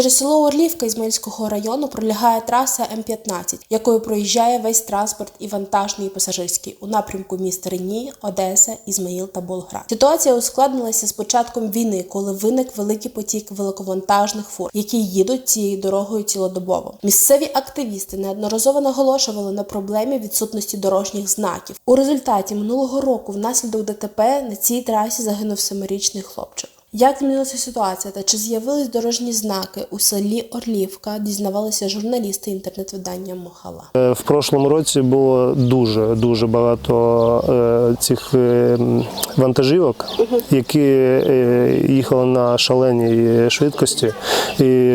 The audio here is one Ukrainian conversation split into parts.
Через село Орлівка Ізмаїльського району пролягає траса М15, якою проїжджає весь транспорт і вантажний, і пасажирський у напрямку міст Рені, Одеса, Ізмаїл та Болград. Ситуація ускладнилася з початком війни, коли виник великий потік великовантажних фур, які їдуть цією дорогою цілодобово. Місцеві активісти неодноразово наголошували на проблемі відсутності дорожніх знаків. У результаті минулого року внаслідок ДТП на цій трасі загинув семирічний хлопчик. Як змінилася ситуація та чи з'явились дорожні знаки у селі Орлівка, дізнавалися журналісти інтернет-видання Мохала. Е, В прошлому році було дуже дуже багато е, цих е, вантажівок, які їхали на шаленій швидкості, і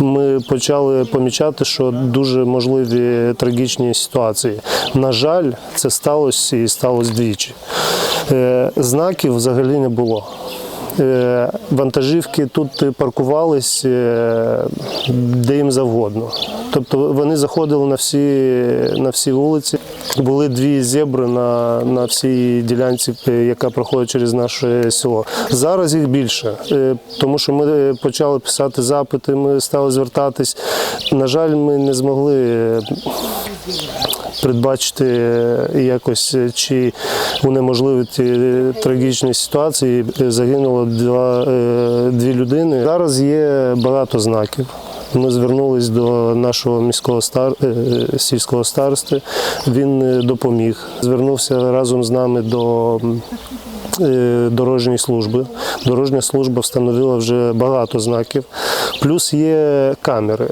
ми почали помічати, що дуже можливі трагічні ситуації. На жаль, це сталося і сталося двічі. Знаків взагалі не було. Е, Вантажівки тут паркувались е, де їм завгодно. Тобто вони заходили на всі, на всі вулиці. Були дві зебри на, на всій ділянці, е, яка проходить через наше село. Зараз їх більше, тому що ми почали писати запити, ми стали звертатись. На жаль, ми не змогли передбачити е, якось е, чи унеможливити е, трагічні ситуації. Загинуло два, дві людини. Зараз є багато знаків. Ми звернулись до нашого міського стар... сільського старости. Він допоміг. Звернувся разом з нами до дорожньої служби. Дорожня служба встановила вже багато знаків. Плюс є камери.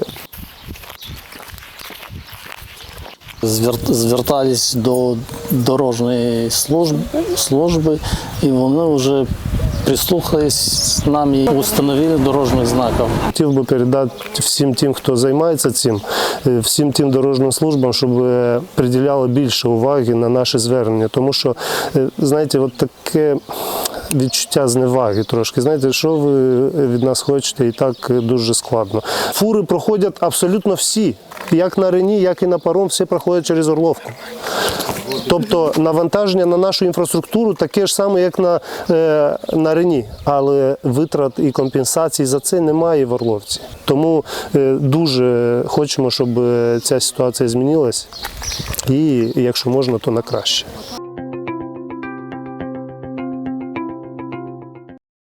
Звертались до дорожньої служби, служби і вони вже прислухались нами і установили дорожні знаки. Хотів би передати всім тим, хто займається цим, е, всім тим дорожнім службам, щоб е, приділяли більше уваги на наше звернення. Тому що, е, знаєте, от таке відчуття зневаги трошки. Знаєте, що ви від нас хочете, і так дуже складно. Фури проходять абсолютно всі. Як на Рені, як і на паром, всі проходять через Орловку. Тобто навантаження на нашу інфраструктуру таке ж саме, як на, е, на Рені, але витрат і компенсацій за це немає в Орловці. Тому е, дуже хочемо, щоб е, ця ситуація змінилась, і якщо можна, то на краще.